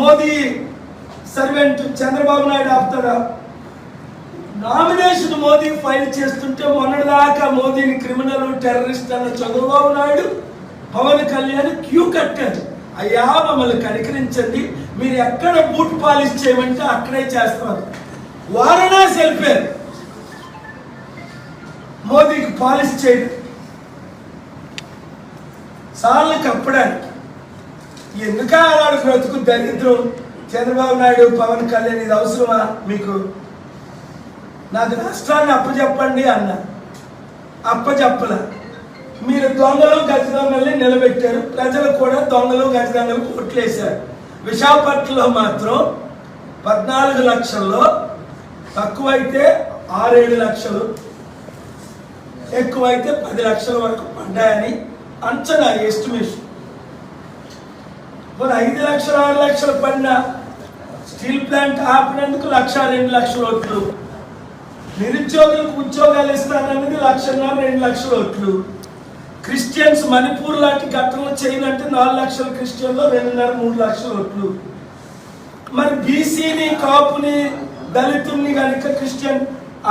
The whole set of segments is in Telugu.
మోదీ సర్వెంట్ చంద్రబాబు నాయుడు ఆపుతాడా నామినేషన్ మోదీ ఫైల్ చేస్తుంటే మొన్నటిదాకా మోదీని క్రిమినల్ టెర్రరిస్ట్ అన్న చంద్రబాబు నాయుడు పవన్ కళ్యాణ్ క్యూ కట్టారు. అయ్యా మమ్మల్ని కనికరించండి. మీరు ఎక్కడ బూట్ పాలిష్ చేయమంటే అక్కడే చేస్తారు. వారణాసి వెళ్ళిపోయారు. మోదీకి పాలిష్ చేయడం. సార్లు కప్పడానికి ఎందుక అలాంటి బ్రతుకు దరిద్రం? చంద్రబాబు నాయుడు పవన్ కళ్యాణ్ ఇది అవసరమా మీకు? నాకు రాష్ట్రాన్ని అప్పచెప్పండి అన్న. అప్పచెప్పల మీరు దొంగలు గజదొంగల్ని నిలబెట్టారు. ప్రజలు కూడా దొంగలు గజదొంగలు కొట్లేశారు. విశాఖపట్నంలో మాత్రం పద్నాలుగు లక్షల్లో తక్కువైతే ఆరేడు లక్షలు ఎక్కువైతే పది లక్షల వరకు పడ్డాయని అంచనా ఎస్టిమేషన్ మరి ఐదు లక్షలు ఆరు లక్షలు పడిన స్టీల్ ప్లాంట్ ఆపినందుకు లక్ష రెండు లక్షల ఓట్లు. నిరుద్యోగులకు ఉద్యోగాలు ఇస్తానన్నది లక్షన్నర రెండు లక్షల ఓట్లు. క్రిస్టియన్స్ మణిపూర్ లాంటి ఘటనలు చేయాలంటే నాలుగు లక్షల క్రిస్టియన్లో రెండున్నర మూడు లక్షల ఓట్లు. మరి బీసీని కాపుని దళితుల్ని కనుక క్రిస్టియన్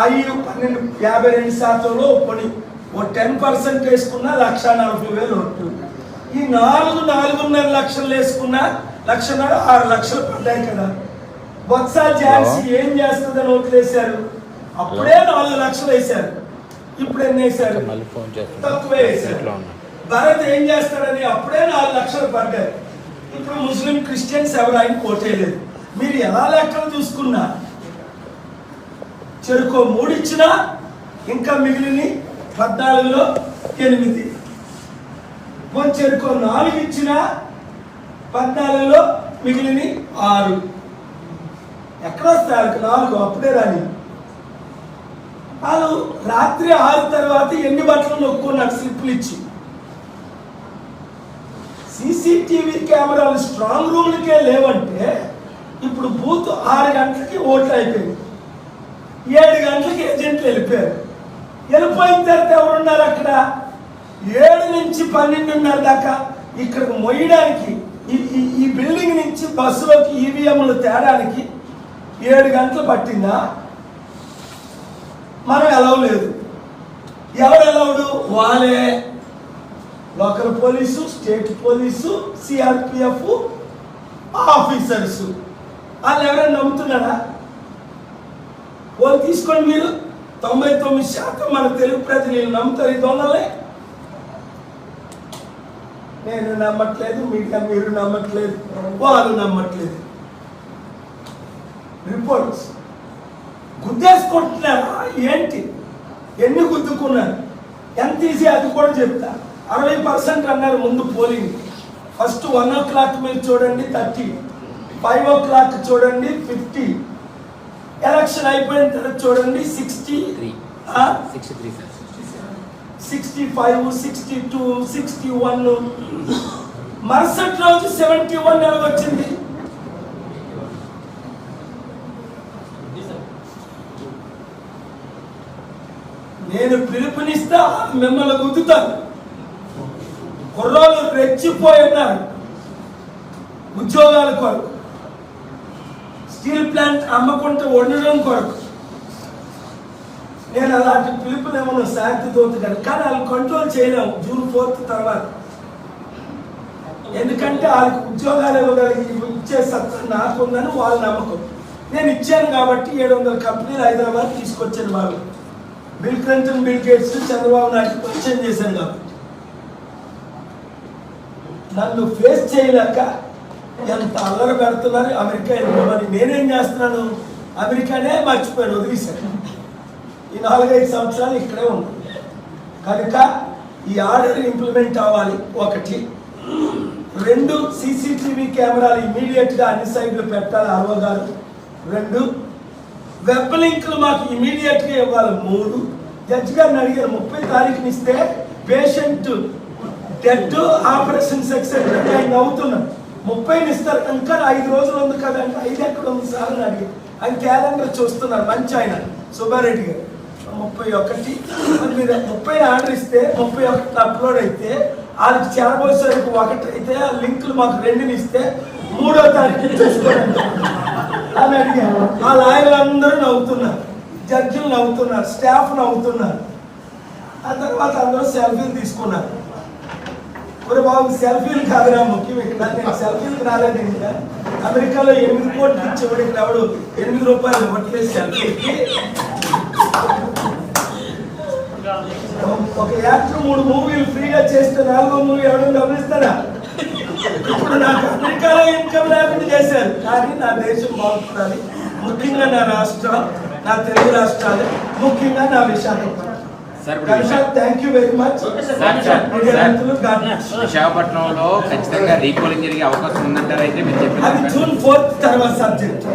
అయ్యి పన్నెండు యాభై రెండు శాతంలో కొన్ని ఓ టెన్ పర్సెంట్ వేసుకున్న లక్ష నలభై వేలు ఓట్లు. ఈ నాలుగు నాలుగున్నర లక్షలు వేసుకున్నా లక్షన్నర ఆరు లక్షలు పడ్డాయి కదా. బొత్స ఝాన్సీ ఏం చేస్తుందని ఓట్లు వేశారు. అప్పుడే నాలుగు లక్షలు వేశారు. ఇప్పుడు ఎన్ని వేశారు? తక్కువే వేశారు. భరత్ ఏం చేస్తాడని అప్పుడే నాలుగు లక్షలు పడ్డాయి. ఇప్పుడు ముస్లిం క్రిస్టియన్స్ ఎవరు ఆయన కోటేయలేదు. మీరు ఎలా లెక్కలు చూసుకున్నా? చెరుకో మూడు ఇచ్చినా ఇంకా మిగిలిన పద్నాలుగులో ఎనిమిది. పోనీ చెరుకో నాలుగు ఇచ్చిన పద్నాలుగులో మిగిలిన ఆరు. ఎక్కడ వస్తాయి నాలుగు అప్పుడే రాని. వాళ్ళు రాత్రి ఆరు తర్వాత ఎన్ని బట్టలు నొక్కున్నారు స్లిప్లు ఇచ్చి. సీసీటీవీ కెమెరాలు స్ట్రాంగ్ రూమ్లకే లేవంటే ఇప్పుడు బూత్ ఆరు గంటలకి ఓట్లు అయిపోయింది. ఏడు గంటలకి ఏజెంట్లు వెళ్ళిపోయారు. వెళ్ళిపోయిన తర్వాత ఎవరున్నారు అక్కడ? ఏడు నుంచి పన్నెండున్నర దాకా ఇక్కడికి మొయ్యడానికి ఈ- ఈ- బిల్డింగ్ నుంచి బస్సులోకి ఈవీఎంలు తేడానికి ఏడు గంటలు పట్టిందా? మనం ఎలవలేదు ఎవరు ఎలవడు వాళ్ళే. Local police state police CRPF officers. వాళ్ళు ఎవరైనా నమ్ముతున్నారా? వాళ్ళు తీసుకోండి మీరు. తొంభై తొమ్మిది శాతం మన తెలుగు ప్రజలు నమ్ముతారు. ఈ దొంగలే నేను నమ్మట్లేదు మీడియా మీరు నమ్మట్లేదు వాళ్ళు నమ్మట్లేదు. రిపోర్ట్స్ గుద్దేసుకుంటున్నారా? ఏంటి? ఎన్ని గుద్దుకున్నారు? ఎంత ఈజీ అది కూడా చెప్తా. అరవై పర్సెంట్ అన్నారు ముందు polling. First one o'clock మీరు చూడండి థర్టీ ఫైవ్ ఓ క్లాక్ చూడండి ఫిఫ్టీ ఎలక్షన్ అయిపోయిన తర్వాత చూడండి sixty three sixty three sir sixty five sixty two sixty one మరుసటి రోజు సెవెంటీ వన్ ఎలా వచ్చింది. నేను పిలుపునిస్తా మిమ్మల్ని గుద్దుతాను. కుర్రోళ్ళు రెచ్చిపోయినారు ఉద్యోగాల కొరకు స్టీల్ ప్లాంట్ అమ్మకుంటే వండడం కొరకు. నేను అలాంటి పిలుపునేమో శాంతి దోతుగాను కానీ వాళ్ళు కంట్రోల్ చేయలేము. జూన్ ఫోర్త్ తర్వాత. ఎందుకంటే వాళ్ళకి ఉద్యోగాలు ఇవ్వగలిగి ఇచ్చే సత్తా నాకుందని వాళ్ళ నమ్మకం. నేను ఇచ్చాను కాబట్టి ఏడు వందల కంపెనీలు హైదరాబాద్ తీసుకొచ్చాను వాళ్ళు. Bill Clinton Bill Gates Chandrababu Naidu పరిచయం చేశాను కాబట్టి నన్ను ఫేస్ చేయలేక ఎంత అల్లరి పెడుతున్నారు అమెరికా మరి నేనేం చేస్తున్నాను? అమెరికానే మర్చిపోయాను వదిలేశాను. ఈ నాలుగైదు సంవత్సరాలు ఇక్కడే ఉన్నాను కనుక ఈ ఆర్డర్ ఇంప్లిమెంట్ అవ్వాలి ఒకటి. రెండు సీసీటీవీ కెమెరాలు ఇమీడియట్గా అన్ని సైడ్లు పెట్టాలి అరవ గారు రెండు వెబ్ లింక్లు మాకు ఇమీడియట్గా ఇవ్వాలి మూడు. జడ్జి గారిని అడిగారు ముప్పై తారీఖుని ఇస్తే పేషెంట్ డెడ్ ఆపరేషన్ సక్సెస్ ఆయన అవుతున్నాడు ముప్పైని ఇస్తారు ఇంకా ఐదు రోజులు ఉంది కదంటే ఐదు ఎక్కడ ఉంది సార్ అని అడిగారు. ఆయన క్యాలెండర్ చూస్తున్నారు మంచి ఆయన. సుబ్బారెడ్డి గారు. ముప్పై ఒకటి మీరు ముప్పై ఆర్డర్ ఇస్తే ముప్పై ఒకటి అప్లోడ్ అయితే వాళ్ళకి చేరబోసేసరికి ఒకటి అయితే ఆ లింకులు మాకు రెండుని ఇస్తే మూడో తారీఖు చూసుకోండి. అని అడిగాను ఆ లాయర్లు అందరూ నవ్వుతున్నారు. జడ్జిలు నవ్వుతున్నారు. స్టాఫ్ నవ్వుతున్నారు. ఆ తర్వాత అందరూ సెల్ఫీలు తీసుకున్నారు. ఒరే బాబు సెల్ఫీలు కాదురా ముఖ్యం ఇక్కడ నేను సెల్ఫీలకు రాలేదు ఇంకా. అమెరికాలో ఎనిమిది కోట్లు ఇచ్చేవాడు ఇక్కడ ఎవడు? ఎనిమిది రూపాయలు ఇవ్వట్లేదు సెల్ఫీకి ఒక యాక్టర్ మూడు మూవీలు ఫ్రీగా చేస్తే నాలుగో మూవీ ఎవడం గమనిస్తారా? ఇప్పుడు నాకు అమెరికాలో ఇన్కమ్ లేకుండా చేశారు. కానీ నా దేశం బాగుపడాలి ముఖ్యంగా నా రాష్ట్రం నా తెలుగు రాష్ట్రాలు ముఖ్యంగా నా విశాఖపట్నం. విశాఖపట్నంలో ఖచ్చితంగా రీపోలింగ్ జరిగే అవకాశం ఉందంటారా అయితే మీరు జూన్ ఫోర్త్ తర్వాత సబ్జెక్ట్